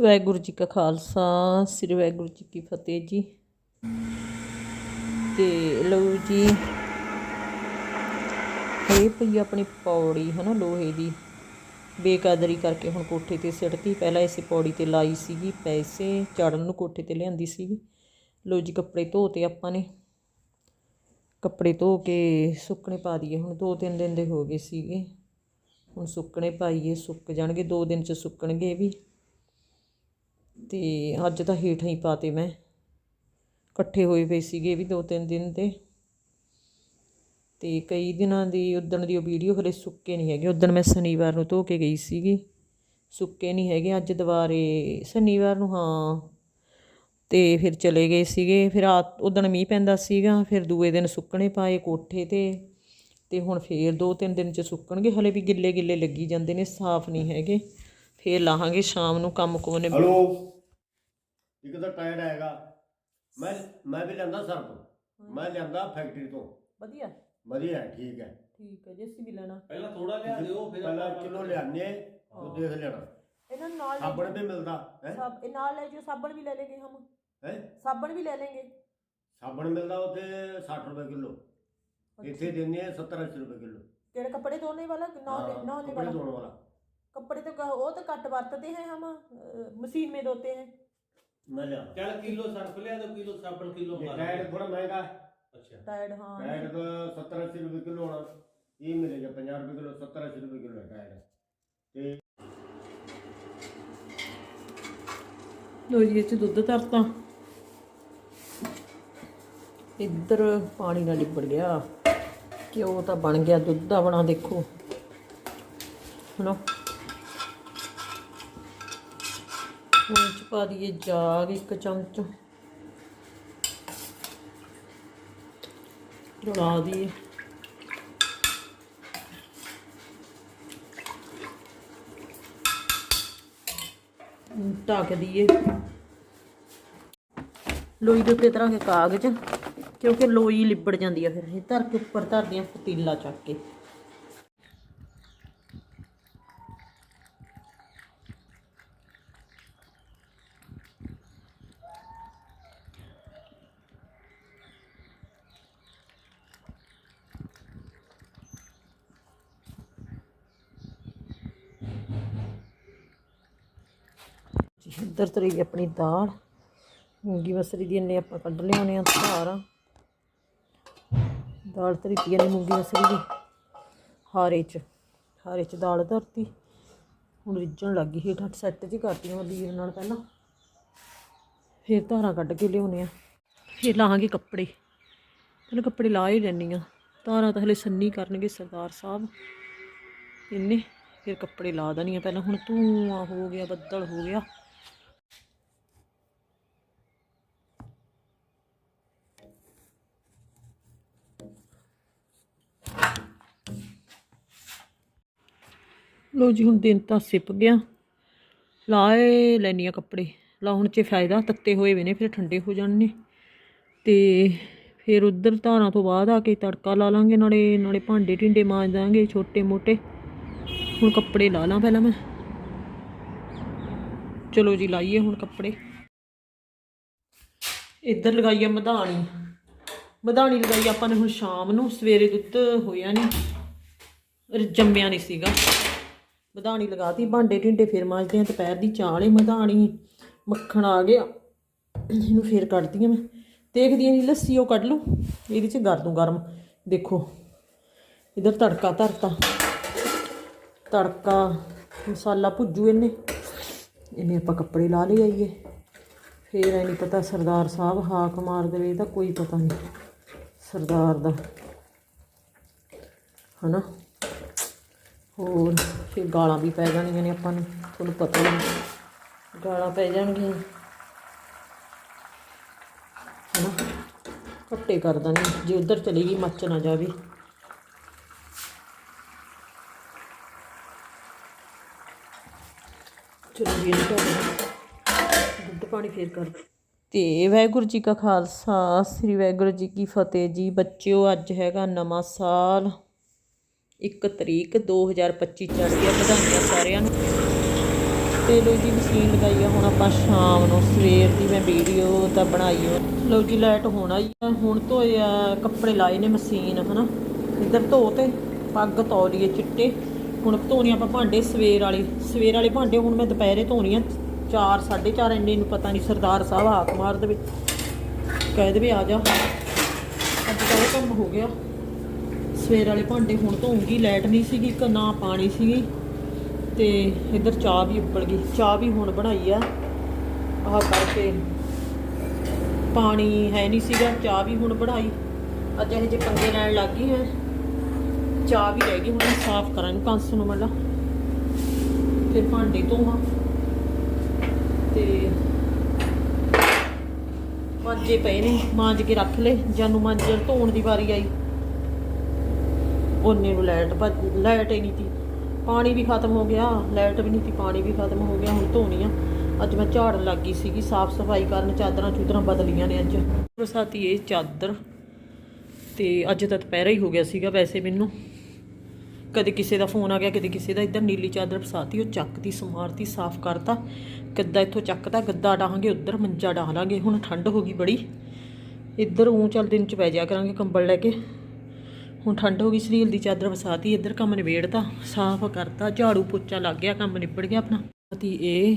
ਵਾਹਿਗੁਰੂ ਜੀ ਕਾ ਖਾਲਸਾ, ਸ੍ਰੀ ਵਾਹਿਗੁਰੂ ਜੀ ਕੀ ਫਤਿਹ ਜੀ। ਤੇ ਲਓ ਜੀ, ਇਹ ਪਈ ਆਪਣੀ ਪੌੜੀ ਹੈ ਨਾ ਲੋਹੇ ਦੀ। ਬੇਕਦਰੀ ਕਰਕੇ ਹੁਣ ਕੋਠੇ ਤੇ ਸਿੱਟਤੀ ਪਹਿਲਾਂ ਇਸੇ ਪੌੜੀ ਤੇ ਲਾਈ ਸੀਗੀ ਪੈਸੇ ਚੜਨ ਨੂੰ ਕੋਠੇ ਤੇ ਲਿਆਂਦੀ ਸੀਗੀ। ਲਓ ਜੀ, ਕੱਪੜੇ ਧੋਤੇ ਆਪਾਂ ਨੇ। ਕੱਪੜੇ ਧੋ ਕੇ ਸੁੱਕਣੇ ਪਾ ਦਈਏ। ਹੁਣ ਦੋ ਤਿੰਨ ਦਿਨ ਦੇ ਹੋ ਗਏ ਸੀਗੇ। ਹੁਣ ਸੁੱਕਣੇ ਪਾਈਏ, ਸੁੱਕ ਜਾਣਗੇ। ਦੋ ਦਿਨ ਚ ਸੁੱਕਣਗੇ ਵੀ। ਤੇ ਅੱਜ ਤਾਂ ਹੇਠਾਂ ਹੀ ਪਾਤੇ ਮੈਂ। ਇਕੱਠੇ ਹੋਏ ਪਏ ਸੀਗੇ ਇਹ ਵੀ ਦੋ ਤਿੰਨ ਦਿਨ 'ਤੇ। ਤੇ ਕਈ ਦਿਨਾਂ ਦੀ ਉਦਣ ਦੀ ਉਹ ਵੀਡੀਓ ਹਲੇ ਸੁੱਕੇ ਨਹੀਂ ਹੈਗੇ। ਉਦਣ ਮੈਂ ਸ਼ਨੀਵਾਰ ਨੂੰ ਧੋ ਕੇ ਗਈ ਸੀਗੀ। ਸੁੱਕੇ ਨਹੀਂ ਹੈਗੇ। ਅੱਜ ਦੁਬਾਰੇ ਸ਼ਨੀਵਾਰ ਨੂੰ ਹਾਂ। ਤੇ ਫਿਰ ਚਲੇ ਗਏ ਸੀਗੇ। ਫਿਰ ਰਾਤ ਉਦਣ ਮੀਂਹ ਪੈਂਦਾ ਸੀਗਾ। ਫਿਰ ਦੂਏ ਦਿਨ ਸੁੱਕਣੇ ਪਾਏ ਕੋਠੇ ਤੇ। ਤੇ ਹੁਣ ਫੇਰ ਦੋ ਤਿੰਨ ਦਿਨ ਚ ਸੁੱਕਣਗੇ। ਹਲੇ ਵੀ ਗਿੱਲੇ ਗਿੱਲੇ ਲੱਗੀ ਜਾਂਦੇ ਨੇ, ਸਾਫ਼ ਨਹੀਂ ਹੈਗੇ। ਫੇਰ ਲਾਹਾਂਗੇ ਸ਼ਾਮ ਨੂੰ ਕੰਮ ਕੋ ਨੇ ਹਲੋ। ਇੱਕ ਤਾਂ ਟਾਇਰ ਆਏਗਾ। ਮੈਂ ਮੈਂ ਵੀ ਲੈਂਦਾ ਸਰਪ ਮੈਂ ਲੈਂਦਾ ਫੈਕਟਰੀ ਤੋਂ। ਵਧੀਆ। ਵਧੀਆ ਠੀਕ ਹੈ। ਠੀਕ ਹੈ ਜੇ ਅਸੀਂ ਲੈਣਾ। ਪਹਿਲਾਂ ਥੋੜਾ ਲਿਆ ਦਿਓ ਫਿਰ ਪਹਿਲਾਂ ਕਿਲੋ ਲਿਆਨੇ ਉਹ ਦੇਖ ਲੈਣਾ। ਇਹਨਾਂ ਨਾਲ ਸਾਬਣ ਵੀ ਮਿਲਦਾ ਹੈ? ਸਾਬ ਇਹ ਨਾਲ ਲੈ ਜਿਓ ਸਾਬਣ ਵੀ ਲੈ ਲੇਗੇ ਹਮ। ਹੈਂ? ਸਾਬਣ ਵੀ ਲੈ ਲੇਗੇ। ਸਾਬਣ ਮਿਲਦਾ ਉੱਥੇ 60 ਰੁਪਏ ਕਿਲੋ। ਇੱਥੇ ਦਿੰਦੇ 70 80 ਰੁਪਏ ਕਿਲੋ। ਕਿਹੜੇ ਕੱਪੜੇ ਧੋਣੇ ਵਾਲਾ ਕਿ ਨੌ ਨੌ ਵਾਲਾ। कपड़े तो क- वो तो कट बरतते हैं हम अ, मशीन में धोते हैं ਮੈਂ ਲਿਆ ਚੱਲ ਕਿਲੋ ਸਰਫ ਲਿਆ ਦਿਓ ਕਿਲੋ ਸਾਬਣ ਕਿਲੋ ਇਹ ਮਾਰ ਟਾਇਰ ਥੋੜਾ ਮਹਿੰਗਾ ਹੈ ਅੱਛਾ टायर्ड हाँ ਟਾਇਰ ਤਾਂ 70 80 ਰੁਪਏ ਕਿਲੋ ਹੋਣਾ ਇਹ ਮਿਲੇਗਾ 50 ਰੁਪਏ ਕਿਲੋ 70 80 ਰੁਪਏ ਕਿਲੋ ਹੈ ਟਾਇਰ ਤੇ ਲੋ ਜੀ ਇਹ ਚ ਦੁੱਧ ਧਰਤਾ ਇੱਧਰ ਪਾਣੀ ਨਾਲ ਲਿਬੜ ਗਿਆ ਘਿਓ ਤਾਂ ਬਣ ਗਿਆ ਦੁੱਧ ਦਾ ਬਣਾ ਦੇਖੋ ਹਨਾ ਹੁਣ ਇਹ ਪਾ ਦਈਏ ਜਾਗ ਇੱਕ ਚਮਚ। ਰਲਾ ਦਈਏ। ਢੱਕ ਦਈਏ। ਲੋਈ ਦੇ ਉੱਤੇ ਤਰ੍ਹਾਂ ਕੇ ਕਾਗਜ਼, ਕਿਉਂਕਿ ਲੋਈ ਲਿਬੜ ਜਾਂਦੀ ਆ ਫਿਰ। ਇਹ ਧਰ ਕੇ ਉੱਪਰ ਧਰਦੀਆਂ ਪਤੀਲਾ ਚੱਕ ਕੇ ਜੀ, ਇੱਧਰ ਤਰੀ ਆਪਣੀ ਦਾਲ ਮੂੰਗੀ ਮਸਰੀ ਦੀ ਇੰਨੇ ਆਪਾਂ ਕੱਢ ਲਿਆਉਣੇ ਆ ਧਾਰਾਂ। ਦਾਲ ਤਰੀ ਪਈ ਨੇ ਮੂੰਗੀ ਮਸਰੀ ਦੀ। ਹਾਰੇ ਚ ਹਾਰੇ ਚ ਦਾਲ ਧਰਤੀ। ਹੁਣ ਰਿੱਝਣ ਲੱਗ ਗਈ ਹੇਠ ਸੈੱਟ ਜੀ ਕਰਤੀਆਂ ਮੈਂ ਵੀਰ ਨਾਲ ਪਹਿਲਾਂ। ਫਿਰ ਧਾਰਾਂ ਕੱਢ ਕੇ ਲਿਆਉਣੇ ਆ। ਫਿਰ ਲਾਹਾਂਗੇ ਕੱਪੜੇ। ਪਹਿਲਾਂ ਕੱਪੜੇ ਲਾ ਹੀ ਲੈਣੀ ਆ। ਧਾਰਾਂ ਤਾਂ ਹਲੇ ਸੰਨੀ ਕਰਨਗੇ ਸਰਦਾਰ ਸਾਹਿਬ। ਇੰਨੇ, ਫਿਰ ਕੱਪੜੇ ਲਾ ਦੇਣੀ ਆ। ਪਹਿਲਾਂ ਹੁਣ ਧੂਆਂ ਹੋ ਗਿਆ, ਬੱਦਲ ਹੋ ਗਿਆ। ਲੋ ਜੀ, ਹੁਣ ਦਿਨ ਤਾਂ ਸਿਪ ਗਿਆ। ਲਾਏ ਲੈਣੀਆਂ ਕੱਪੜੇ। ਲਾਉਣ 'ਚ ਫਾਇਦਾ, ਤੱਤੇ ਹੋਏ ਵੇ ਨੇ, ਫਿਰ ਠੰਡੇ ਹੋ ਜਾਣਗੇ। ਤੇ ਫਿਰ ਉਧਰ ਧਾਰਾਂ ਤੋਂ ਬਾਅਦ ਆ ਕੇ ਤੜਕਾ ਲਾ ਲਾਂਗੇ, ਨਾਲੇ ਨਾਲੇ ਭਾਂਡੇ ਢਿੰਡੇ ਮਾਂਜ ਦਾਂਗੇ, ਛੋਟੇ ਮੋਟੇ। ਹੁਣ ਕੱਪੜੇ ਲਾ ਲਾਂ ਪਹਿਲਾਂ ਮੈਂ। ਚਲੋ ਜੀ, ਲਾਈਏ ਹੁਣ ਕੱਪੜੇ। ਇੱਧਰ ਲਗਾਈ ਆ ਮਧਾਣੀ। ਮਧਾਣੀ ਲਗਾਈ ਆਪਾਂ ਨੇ ਹੁਣ ਸ਼ਾਮ ਨੂੰ, ਸਵੇਰੇ ਦੁੱਧ ਹੋਇਆ ਨਹੀਂ ਜੰਮਿਆ ਨਹੀਂ ਸੀਗਾ। ਮਧਾਣੀ ਲਗਾਤੀ, ਭਾਂਡੇ ਢਿੰਡੇ ਫਿਰ ਮਾਂਜਦੇ ਆ ਦੁਪਹਿਰ ਦੀ ਚਾਹ ਲਈ ਮਧਾਣੀ। ਮੱਖਣ ਆ ਗਿਆ। ਇਹਨੂੰ ਫੇਰ ਕੱਢਦੀ ਆ ਮੈਂ। ਦੇਖਦੀ ਆ ਜੀ, ਲੱਸੀ ਉਹ ਕੱਢ ਲੂੰ ਇਹਦੇ ਚ ਕਰ ਦੂੰ ਗਰਮ। ਦੇਖੋ, ਇਧਰ ਤੜਕਾ ਧਰਤਾ। ਤੜਕਾ, ਮਸਾਲਾ ਭੁੱਜੂ ਇਹਨੇ। ਇਹਨੇ ਆਪਾਂ ਕੱਪੜੇ ਲਾ ਲਈ ਆਈਏ। ਫੇਰ ਐ ਨਹੀਂ ਪਤਾ ਸਰਦਾਰ ਸਾਹਿਬ ਹਾਕ ਮਾਰ ਦੇਵੇ ਇਹਦਾ ਕੋਈ ਪਤਾ ਨਹੀਂ ਸਰਦਾਰ ਦਾ। ਹਨਾ? ਹੋਰ ਫਿਰ ਗਾਲਾਂ ਵੀ ਪੈ ਜਾਣਗੀਆਂ ਨੇ ਆਪਾਂ ਨੂੰ, ਤੁਹਾਨੂੰ ਪਤਾ ਹੀ ਗਾਲਾਂ ਪੈ ਜਾਣਗੀਆਂ। ਹਨਾ? ਘੱਟੇ ਕਰ ਦਾਂਗੇ ਜੇ ਉਧਰ ਚਲੀ ਗਈ, ਮੱਚ ਨਾ ਜਾਵੇ। ਚਲੋ ਜੀ ਦੁੱਧ ਪਾਣੀ ਫੇਰ ਕਰ। ਤੇ ਵਾਹਿਗੁਰੂ ਜੀ ਕਾ ਖਾਲਸਾ, ਸ੍ਰੀ ਵਾਹਿਗੁਰੂ ਜੀ ਕੀ ਫਤਿਹ ਜੀ। ਬੱਚਿਓ, ਅੱਜ ਹੈਗਾ ਨਵਾਂ ਸਾਲ। 1 ਤਰੀਕ 2025 ਚੜ੍ਹ ਗਿਆ ਵਧਾਈਆਂ ਸਾਰਿਆਂ ਨੂੰ। ਤੇ ਲੋ ਜੀ, ਮਸ਼ੀਨ ਲਗਾਈ ਆ ਹੁਣ ਆਪਾਂ ਸ਼ਾਮ ਨੂੰ, ਸਵੇਰ ਦੀ ਮੈਂ ਵੀਡੀਓ ਤਾਂ ਬਣਾਈ ਹੋ ਲੋ ਜੀ, ਲਾਈਟ ਹੋਣਾ ਆਈ ਆ। ਹੁਣ ਧੋਏ ਆ, ਕੱਪੜੇ ਲਾਏ ਨੇ ਮਸ਼ੀਨ, ਹਨਾ। ਇੱਧਰ ਧੋ ਤੇ, ਪੱਗ ਤੌਲੀਏ ਚਿੱਟੇ। ਹੁਣ ਧੋਣੀ ਆਪਾਂ ਭਾਂਡੇ ਸਵੇਰ ਵਾਲੇ। ਸਵੇਰ ਵਾਲੇ ਭਾਂਡੇ ਹੁਣ ਮੈਂ ਦੁਪਹਿਰੇ ਧੋਣੀ ਆ। 4 4:30 ਇੰਨੇ ਨੂੰ ਪਤਾ ਨਹੀਂ ਸਰਦਾਰ ਸਾਹਿਬ ਹਾਕ ਮਾਰ ਦੇਵੇ। ਕਹਿ ਦੇਵੇ ਆ ਜਾ। ਅੱਜ ਤਾਂ ਇਹ ਕੰਮ ਹੋ ਗਿਆ। ਸਵੇਰ ਵਾਲੇ ਭਾਂਡੇ ਹੁਣ ਧੋਉਂਗੀ ਲਾਈਟ ਨਹੀਂ ਸੀਗੀ, ਇੱਕ ਨਾ ਪਾਣੀ ਸੀਗੀ ਤੇ ਇੱਧਰ ਚਾਹ ਵੀ ਉੱਬਲ ਗਈ। ਚਾਹ ਵੀ ਹੁਣ ਬਣਾਈ ਆ। ਆਹ ਕਰਕੇ ਪਾਣੀ ਹੈ ਨਹੀਂ ਸੀਗਾ, ਚਾਹ ਵੀ ਹੁਣ ਬਣਾਈ। ਅੱਜ ਇਹ ਜੇ ਪੰਗੇ ਲੈਣ ਲੱਗ ਗਈ ਹੈ ਚਾਹ ਵੀ ਰਹਿ ਗਈ, ਹੁਣ ਸਾਫ਼ ਕਰਾਂਗੇ ਕੰਸ ਨੂੰ ਮੱਲਾ। ਫਿਰ ਭਾਂਡੇ ਧੋਵਾਂ। ਤੇ ਮਾਂਜੇ ਪਏ ਨੇ, ਮਾਂਜ ਕੇ ਰੱਖ ਲਏ। ਜਾਨੂੰ ਮਾਂਜੇ ਧੋਣ ਦੀ ਵਾਰੀ ਆਈ। ਉਹਨੇ ਨੂੰ ਲਾਈਟ ਭੱਜ ਲਾਈਟ ਹੀ ਨਹੀਂ ਤੀ। ਪਾਣੀ ਵੀ ਖਤਮ ਹੋ ਗਿਆ, ਲਾਈਟ ਵੀ ਨਹੀਂ ਤੀ, ਪਾਣੀ ਵੀ ਖਤਮ ਹੋ ਗਿਆ, ਹੁਣ ਧੋਣੀ ਆ। ਅੱਜ ਮੈਂ ਝਾੜਨ ਲੱਗ ਗਈ ਸੀਗੀ, ਸਾਫ਼ ਸਫ਼ਾਈ ਕਰਨ ਚਾਦਰਾਂ ਚੂਦਰਾਂ ਬਦਲੀਆਂ ਨੇ ਅੱਜ। ਬਰਸਾਤੀ ਇਹ ਚਾਦਰ ਤੇ ਅੱਜ ਤਾਂ ਦੁਪਹਿਰਾ ਹੀ ਹੋ ਗਿਆ ਸੀਗਾ ਵੈਸੇ ਮੈਨੂੰ। ਕਦੇ ਕਿਸੇ ਦਾ ਫੋਨ ਆ ਗਿਆ, ਕਦੇ ਕਿਸੇ ਦਾ ਇੱਧਰ ਨੀਲੀ ਚਾਦਰ ਫਸਾਤੀ, ਉਹ ਚੱਕਦੀ ਸਮਾਰਤੀ ਸਾਫ਼ ਕਰਤਾ। ਗੱਦਾ ਇੱਥੋਂ ਚੱਕਦਾ, ਗੱਦਾ ਡਾਹਾਂਗੇ, ਉੱਧਰ ਮੰਜਾ ਡਾਹਾਂਗੇ ਹੁਣ ਠੰਡ ਹੋ ਗਈ ਬੜੀ। ਇੱਧਰ ਉਂ ਚੱਲ ਦਿਨ ਚ ਪੈ ਜਾ ਕਰਾਂਗੇ ਕੰਬਲ ਲੈ ਕੇ। ਹੁਣ ਠੰਡ ਹੋ ਗਈ ਸਰੀਲ ਦੀ ਚਾਦਰ ਵਸਾਤੀ, ਇੱਧਰ ਕੰਮ ਨਿਬੇੜਤਾ, ਸਾਫ਼ ਕਰਤਾ, ਝਾੜੂ ਪੋਚਾ ਲੱਗ ਗਿਆ, ਕੰਮ ਨਿਬੜ ਗਿਆ ਆਪਣਾ। ਤੀ ਇਹ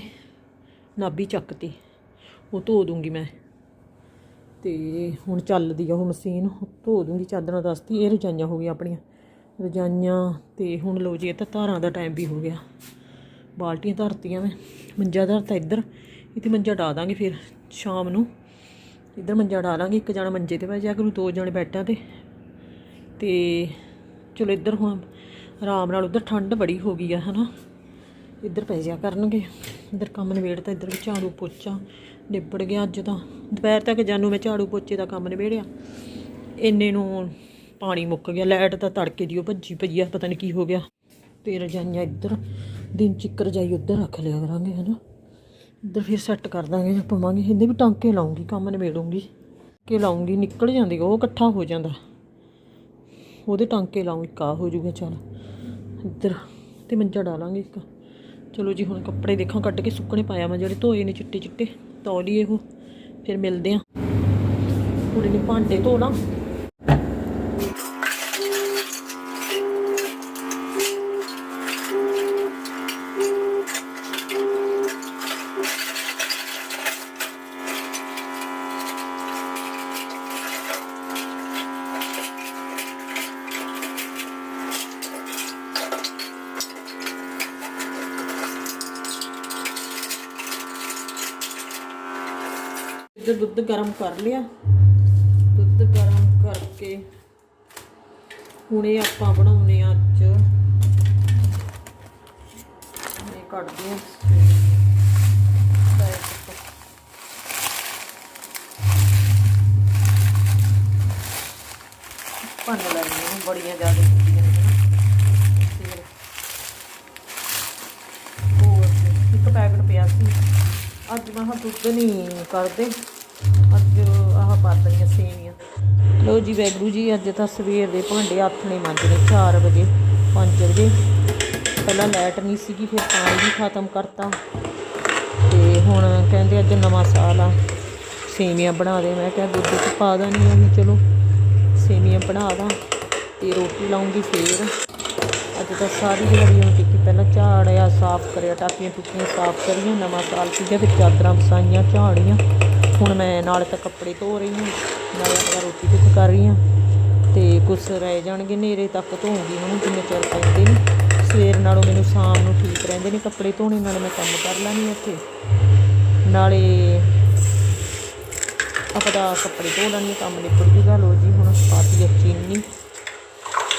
ਨਾਭੀ ਚੱਕਤੀ ਉਹ ਧੋ ਦੂੰਗੀ ਮੈਂ। ਤੇ ਹੁਣ ਚੱਲਦੀ ਆ ਉਹ ਮਸ਼ੀਨ, ਧੋ ਦੂੰਗੀ, ਚਾਦਰਾਂ ਦੱਸਤੀ, ਇਹ ਰਜਾਈਆਂ ਹੋ ਗਈਆਂ ਆਪਣੀਆਂ। ਰਜਾਈਆਂ ਤੇ ਹੁਣ ਲੋ ਜੀ, ਇਹ ਤਾਂ ਧਾਰਾਂ ਦਾ ਟਾਈਮ ਵੀ ਹੋ ਗਿਆ। ਬਾਲਟੀਆਂ ਧਰਤੀਆਂ ਮੈਂ, ਮੰਜਾ ਧਰਤਾ ਇੱਧਰ, ਇੱਥੇ ਮੰਜਾ ਡਾ ਦਾਂਗੇ ਫਿਰ, ਸ਼ਾਮ ਨੂੰ। ਇੱਧਰ ਮੰਜਾ ਡਾ ਲਾਂਗੇ, ਇੱਕ ਜਣਾ ਮੰਜੇ ਤੇ ਬਹਿ ਜਾ ਕਰੂ, ਦੋ ਜਣੇ ਬੈਠਾਂ ਤੇ। ਤੇ ਚਲੋ ਇੱਧਰ ਹੁਣ ਆਰਾਮ ਨਾਲ ਉਧਰ ਠੰਡ ਬੜੀ ਹੋ ਗਈ ਆ, ਹਨਾ? ਇੱਧਰ ਪੈ ਜਾ ਕਰਨਗੇ। ਇੱਧਰ ਕੰਮ ਨਿਬੇੜਤਾ ਇੱਧਰ ਵੀ ਝਾੜੂ ਪੋਚਾ ਨਿਬੜ ਗਿਆ ਅੱਜ ਤਾਂ। ਦੁਪਹਿਰ ਤੱਕ ਜਾਨੂੰ ਮੈਂ ਝਾੜੂ ਪੋਚੇ ਦਾ ਕੰਮ ਨਿਬੇੜਿਆ। ਇੰਨੇ ਨੂੰ ਪਾਣੀ ਮੁੱਕ ਗਿਆ, ਲਾਈਟ ਤਾਂ ਤੜਕੇ ਦੀ ਉਹ ਭੱਜੀ ਪਈ ਆ, ਪਤਾ ਨਹੀਂ ਕੀ ਹੋ ਗਿਆ। ਤੇ ਰਜਾਈਆਂ ਇੱਧਰ, ਦਿਨ ਚ ਇੱਕ ਰਜਾਈ ਉੱਧਰ ਰੱਖ ਲਿਆ ਕਰਾਂਗੇ, ਹਨਾ? ਇੱਧਰ ਫਿਰ ਸੈੱਟ ਕਰ ਦਾਂਗੇ ਪਵਾਂਗੇ। ਇਹਦੇ ਵੀ ਟਾਂਕੇ ਲਾਉਂਗੀ, ਕੰਮ ਨਿਬੇੜੂੰਗੀ। ਕਿ ਲਾਉਂਗੀ, ਨਿਕਲ ਜਾਂਦੀ, ਉਹ ਇਕੱਠਾ ਹੋ ਜਾਂਦਾ। ਉਹਦੇ ਟਾਂਕੇ ਲਾਉਂ ਇੱਕ ਆ ਹੋ ਜੂਗਾ, ਚੱਲ। ਇੱਧਰ, ਤੇ ਮੰਜਾ ਡਾਲਾਂਗੇ ਇੱਕ। ਚਲੋ ਜੀ, ਹੁਣ ਕੱਪੜੇ ਦੇਖਾਂ, ਕੱਟ ਕੇ ਸੁੱਕਣੇ ਪਾਇਆ ਮੈਂ ਜਿਹੜੇ ਧੋਏ ਨੇ ਚਿੱਟੇ ਚਿੱਟੇ ਤੌਲੀਏ ਉਹ, ਫਿਰ ਮਿਲਦੇ ਆ। ਕੁੜੀ ਨੇ ਭਾਂਡੇ ਧੋ ਦੁੱਧ ਗਰਮ ਕਰ ਲਿਆ। ਦੁੱਧ ਗਰਮ ਕਰਕੇ ਹੁਣੇ ਆਪਾਂ ਬਣਾਉਨੇ ਆ ਅੱਜ। ਇਹ ਕੱਢਦੇ ਆ। ਪੰਨ ਲੈਣੀਆਂ ਬੜੀਆਂ ਜ਼ਿਆਦਾ ਹੁੰਦੀਆਂ ਨੇ ਹੋਰ ਇੱਕ ਪੈਕਟ ਪਿਆ ਸੀ। ਅੱਜ ਮੈਂ ਹਾਂ ਦੁੱਧ ਨਹੀਂ ਕਰਦੇ। ਆਹ ਸੇਵੀਆਂ। ਲੋ ਜੀ ਵੈਗਰੂ ਜੀ, ਅੱਜ ਤਾਂ ਸਵੇਰ ਦੇ ਭਾਂਡੇ ਹੱਥ ਨਹੀਂ ਮਾਂਜਣੇ 4 ਵਜੇ 5 ਵਜੇ। ਪਹਿਲਾਂ ਲਾਈਟ ਨਹੀਂ ਸੀਗੀ, ਫਿਰ ਪਾਣੀ ਵੀ ਖਤਮ ਕਰਤਾ। ਤੇ ਹੁਣ ਕਹਿੰਦੇ ਅੱਜ ਨਵਾਂ ਸਾਲ ਆ, ਸੇਵੀਆਂ ਬਣਾ ਦੇ। ਮੈਂ ਕਿਹਾ ਦੁੱਧ ਚ ਪਾ ਦਾਂ ਨਹੀਂ ਚਲੋ। ਸੇਵੀਆਂ ਬਣਾ ਦਾਂ ਤੇ ਰੋਟੀ ਲਾਉਂਗੀ ਫੇਰ। ਅੱਜ ਤਾਂ ਸਾਰੀ ਦਿਹਾੜੀ ਹੁਣ ਕੀਤੀ, ਪਹਿਲਾਂ ਝਾੜਿਆ ਸਾਫ਼ ਕਰਿਆ ਟਾਪੀਆਂ ਟੁੱਟੀਆਂ ਸਾਫ਼ ਕਰੀਆਂ, ਨਵਾਂ ਸਾਲ ਸੀਗਾ ਫਿਰ ਚਾਦਰਾਂ ਵਸਾਈਆਂ, ਝਾੜੀਆਂ। ਹੁਣ ਮੈਂ ਨਾਲੇ ਤਾਂ ਕੱਪੜੇ ਧੋ ਰਹੀ ਹਾਂ, ਨਾਲੇ ਆਪਣਾ ਰੋਟੀ ਕੁੱਕ ਕਰ ਰਹੀ ਹਾਂ ਤੇ ਕੁਛ ਰਹਿ ਜਾਣਗੇ ਨੇਰੇ ਤੱਕ ਧੋਉਂਗੀ ਹੁਣ ਜਿੰਨੇ ਚਿਰ ਪੈਂਦੇ ਨੇ। ਸਵੇਰ ਨਾਲੋਂ ਮੈਨੂੰ ਸ਼ਾਮ ਨੂੰ ਠੀਕ ਰਹਿੰਦੇ ਨੇ ਕੱਪੜੇ ਧੋਣੇ, ਨਾਲ ਮੈਂ ਕੰਮ ਕਰ ਲੈਣੀ ਇੱਥੇ ਨਾਲੇ ਆਪਦਾ ਕੱਪੜੇ ਧੋ ਲੈਣੀ ਕੰਮ ਨਿਬੜ ਜੂਗਾ ਲੋ ਜੀ, ਹੁਣ ਪਾਤੀ ਹੈ ਚੀਨੀ।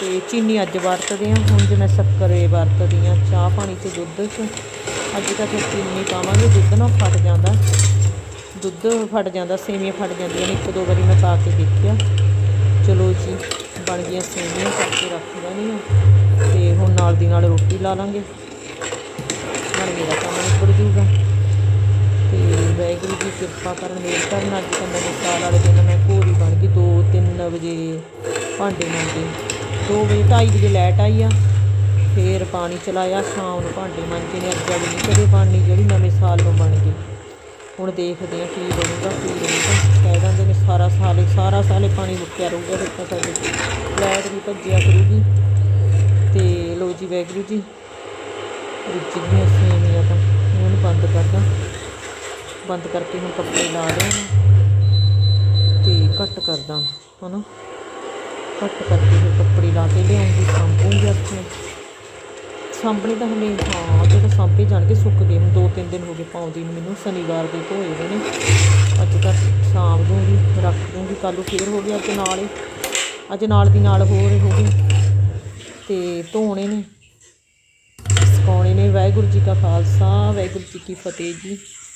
ਤੇ ਚੀਨੀ ਅੱਜ ਵਰਤਦੇ ਆ ਹੁਣ ਜੇ ਮੈਂ ਸ਼ੱਕਰੇ ਵਰਤਦੀ ਆ ਚਾਹ ਪਾਣੀ ਤੇ ਦੁੱਧ ਚ। ਅੱਜ ਤਾਂ ਫਿਰ ਚੀਨੀ ਪਾਵਾਂਗੇ, ਦੁੱਧ ਨਾ ਫਟ ਜਾਂਦਾ। ਦੁੱਧ ਫਟ ਜਾਂਦਾ, ਸੇਵੀਆਂ ਫਟ ਜਾਂਦੀਆਂ ਨੇ, ਇੱਕ ਦੋ ਵਾਰੀ ਮੈਂ ਪਾ ਕੇ ਦੇਖਿਆ। ਚਲੋ ਜੀ, ਬਣ ਗਈਆਂ ਸੇਵੀਆਂ ਕਰਕੇ ਰੱਖ ਲੈਣੀਆਂ ਤੇ ਹੁਣ ਨਾਲ ਦੀ ਨਾਲ ਰੋਟੀ ਲਾ ਲਾਂਗੇ। ਨਾਲ ਮੇਰਾ ਕੰਮ ਨਿਬੜ ਜੂਗਾ ਤੇ ਵਾਹਿਗੁਰੂ ਜੀ ਕਿਰਪਾ ਕਰਨ ਮੇਰੇ ਕਰਨ। ਅੱਜ ਤਾਂ ਮੇਰੇ ਸਾਲ ਵਾਲੇ ਦਿਨ ਮੈਂ ਘੋੜੀ ਬਣ ਗਈ। 2 3 ਵਜੇ ਭਾਂਡੇ ਮਾਂਜੇ। 2 ਵਜੇ 2:30 ਵਜੇ ਲਾਈਟ ਆਈ ਆ। ਫੇਰ ਪਾਣੀ ਚਲਾਇਆ। ਸ਼ਾਮ ਨੂੰ ਭਾਂਡੇ ਮਾਂਜੇ ਨੇ। ਅੱਜ ਵਾਲੀ ਨਹੀਂ ਕਦੇ ਬਣਨੀ ਜਿਹੜੀ ਨਵੇਂ ਸਾਲ ਨੂੰ ਬਣ ਗਈ। ਹੁਣ ਦੇਖਦੇ ਹਾਂ ਕੀ ਬਣੂਗਾ, ਕੀ ਰਹੂਗਾ ਕਹਿ ਦਿੰਦੇ ਨੇ ਸਾਰਾ ਸਾਲ ਹੀ, ਸਾਰਾ ਸਾਲ ਹੀ ਪਾਣੀ ਰੁਕਿਆ ਰਹੂਗਾ, ਫਿਰ ਤਾਂ ਸਾਡੇ ਲਾਈਟ ਵੀ ਭੱਜਿਆ ਕਰੂਗੀ। ਤੇ ਲੋ ਜੀ ਵੈਗਰੂ ਜੀ ਰਿੱਝ ਗਈਆਂ ਸੇਮੀਆਂ ਤਾਂ ਹੁਣ ਬੰਦ ਕਰਦਾ ਬੰਦ ਕਰਕੇ ਹੁਣ ਕੱਪੜੇ ਲਾ ਲਿਆ ਤੇ ਘੱਟ ਕਰਦਾ ਹਨਾ। ਘੱਟ ਕਰਕੇ ਫਿਰ ਕੱਪੜੇ ਲਾ ਕੇ ਲਿਆਉਂਗੀ ਸਾਂਭੂਗੀ ਆਪਣੇ ਸਾਂਭਣੇ ਤਾਂ ਹਮੇ ਹਾਂ ਜੇ ਤਾਂ ਸਾਂਭੇ ਜਾਣਗੇ ਸੁੱਕ ਗਏ ਦੋ ਤਿੰਨ ਦਿਨ ਹੋ ਗਏ ਪਾਉਂਦੀ ਨੂੰ, ਮੈਨੂੰ ਸ਼ਨੀਵਾਰ ਦੇ ਧੋਏ ਹੋਏ ਨੇ। ਅੱਜ ਤੱਕ ਸਾਂਭ ਦੂੰਗੀ ਰੱਖ ਦੂੰਗੀ, ਕੱਲ੍ਹ ਨੂੰ ਫੇਰ ਹੋ ਗਿਆ, ਅੱਜ ਨਾਲ ਹੀ। ਅੱਜ ਨਾਲ ਦੀ ਨਾਲ ਹੋਰ ਹੋ ਗਈ। ਤੇ ਧੋਣੇ ਨੇ। ਸੁਕਾਉਣੇ ਨੇ, ਵਾਹਿਗੁਰੂ ਜੀ ਕਾ ਖਾਲਸਾ, ਵਾਹਿਗੁਰੂ ਜੀ ਕੀ ਫਤਿਹ ਜੀ।